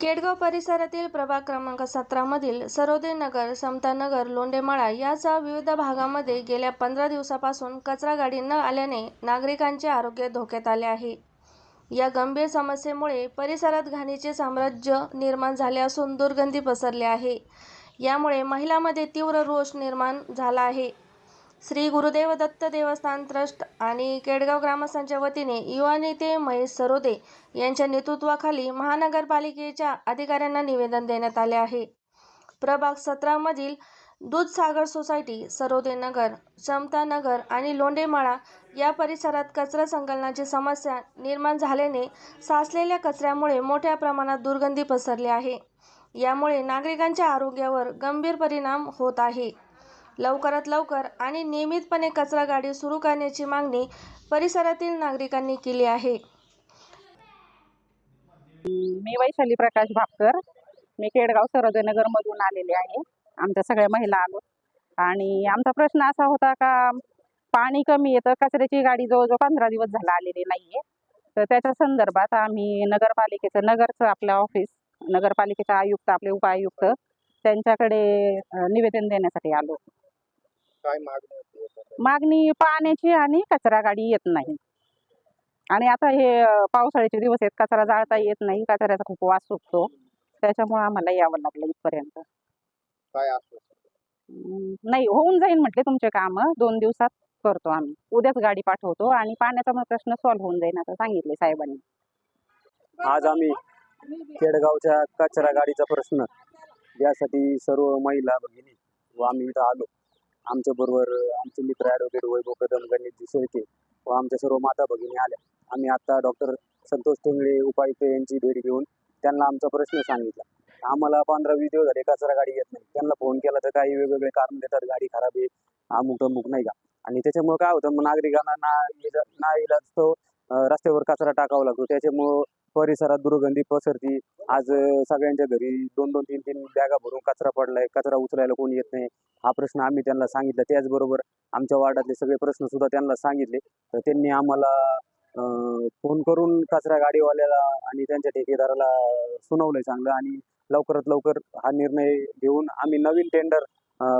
केडगाव परिसरातील प्रभाग क्रमांक सतरामधील सरोदे नगर समतानगर लोंडेमाळा याचा विविध भागामध्ये गेल्या पंधरा दिवसापासून कचरा गाडी न आल्याने नागरिकांचे आरोग्य धोक्यात आले आहे. या गंभीर समस्येमुळे परिसरात घाणीचे साम्राज्य निर्माण झाले असून दुर्गंधी पसरली आहे. यामुळे महिलांमध्ये तीव्र रोष निर्माण झाला आहे. श्री गुरुदेव दत्त देवस्थान ट्रस्ट आणि केडगाव ग्रामस्थांच्या वतीने युवा नेते महेश सरोदे यांच्या नेतृत्वाखाली महानगरपालिकेच्या अधिकाऱ्यांना निवेदन देण्यात आले आहे. प्रभाग सतरामधील दूधसागर सोसायटी सरोदे नगर समता नगर आणि लोंडेमाळा या परिसरात कचरा संकलनाची समस्या निर्माण झाल्याने साचलेल्या कचऱ्यामुळे मोठ्या प्रमाणात दुर्गंधी पसरली आहे. यामुळे नागरिकांच्या आरोग्यावर गंभीर परिणाम होत आहे. लवकरात लवकर आणि नियमितपणे कचरा गाडी सुरू करण्याची मागणी परिसरातील नागरिकांनी केली आहे. मी वैशाली प्रकाश भापकर. मी केडगाव सरोदनगर मधून आलेले आहे. आमच्या सगळ्या महिला आलो. आणि आमचा प्रश्न असा होता का पाणी कमी येतं कचऱ्याची गाडी जवळजवळ पंधरा दिवस झाला आलेली नाहीये. तर त्याच्या संदर्भात आम्ही नगरपालिकेचं नगरचं आपलं ऑफिस नगरपालिकेचे आयुक्त आपले उपायुक्त त्यांच्याकडे निवेदन देण्यासाठी आलो. काय मागणी होती? मागणी पाण्याची आणि कचरा गाडी येत नाही. आणि आता हे अं, पावसाळ्याचे दिवस आहेत. कचरा जाळता येत नाही. कचऱ्याचा खूप वास सुटतो. त्याच्यामुळे आम्हाला यावं लागलं इथपर्यंत. काय आश्वासन? अं, नाही होऊन जाईल म्हटले तुमचे काम. दोन दिवसात करतो आम्ही. उद्याच गाडी पाठवतो आणि पाण्याचा मग प्रश्न सॉल्व्ह होऊन जाईल असं सांगितले साहेबांनी. आज आम्ही केडगावच्या कचरा गाडीचा प्रश्न यासाठी सर्व महिला भगिनी व आम्ही इथं आलो. आमच्या बरोबर आमचे मित्र ॲडव्होकेट वैभव कदम गणेशजी शेळके व आमच्या सर्व माता भगिनी आल्या. आम्ही आता डॉक्टर संतोष टेंगळे उपायुक्त यांची भेट घेऊन त्यांना आमचा प्रश्न सांगितला. आम्हाला पंधरा वीस दिवस झाले कचरा गाडी येत नाही. त्यांना फोन केला तर काही वेगवेगळे कारण देतात. गाडी खराब आहे अमुक अमुक नाही का? आणि त्याच्यामुळे काय होतं? मग नागरिकांना ना ना इलाज तो रस्त्यावर कचरा टाकावा लागतो. त्याच्यामुळं परिसरात दुर्गंधी पसरती. आज सगळ्यांच्या घरी दोन दोन तीन तीन बॅगा भरून कचरा पडलाय. कचरा उचलायला कोणी येत नाही. हा प्रश्न आम्ही त्यांना सांगितला. त्याचबरोबर आमच्या वार्डातले सगळे प्रश्न सुद्धा त्यांना सांगितले. तर त्यांनी आम्हाला फोन करून कचरा गाडीवाल्याला आणि त्यांच्या ठेकेदाराला सुनावलंय चांगलं आणि लवकरात लवकर हा निर्णय घेऊन आम्ही नवीन टेंडर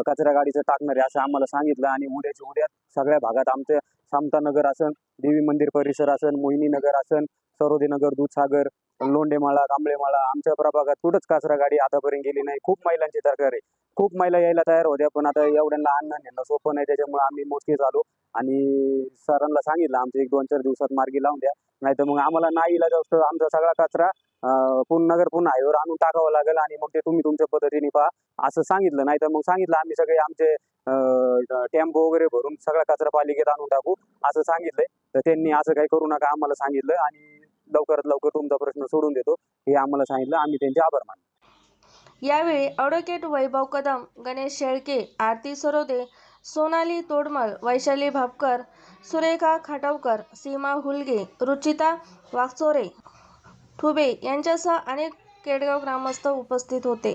कचरा गाडीचं टाकणार आहे असं आम्हाला सांगितलं आणि उद्याच्या उद्या सगळ्या भागात आमच्या समता नगर असन देवी मंदिर परिसर असन मोहिनी नगर असन सरोदे नगर दूधसागर लोंडेमाळा कांबळेमाळा आमच्या प्रभागात कुठंच कचरा गाडी आतापर्यंत गेली नाही. खूप महिलांची तक्रार आहे. खूप महिला यायला तयार होत्या पण आता एवढ्यांना अन्न नेणं सोपं नाही. त्याच्यामुळे आम्ही मोजकेच आलो आणि सरांना सांगितलं आमचं एक दोन चार दिवसात मार्गी लावून द्या. नाही तर मग आम्हाला नाही इलाज असतो. आमचा सगळा कचरा पुन्हा नगर पुन्हा हायवर आणून टाकावं लागेल आणि मग ते तुम्ही तुमच्या पद्धतीने पहा असं सांगितलं. नाही तर मग सांगितलं आम्ही सगळे आमचे टेम्पो वगैरे भरून सगळा कचरा पालिकेत आणून टाकू असं सांगितलंय. तर त्यांनी असं काही करू नका आम्हाला सांगितलं आणि लवकरात लवकर तुमचा प्रश्न सोडून देतो. हे आम्हाला सांगितलं. आम्ही त्यांचे आभार मानतो. यावेळी अडोकेट वैभव कदम गणेश शेळके आरती सरोदे सोनाली तोडमल वैशाली भापकर सुरेखा खाटवकर सीमा हुलगे रुचिता वागचोरे ठुबे यांच्यासह अनेक केडगाव ग्रामस्थ उपस्थित होते.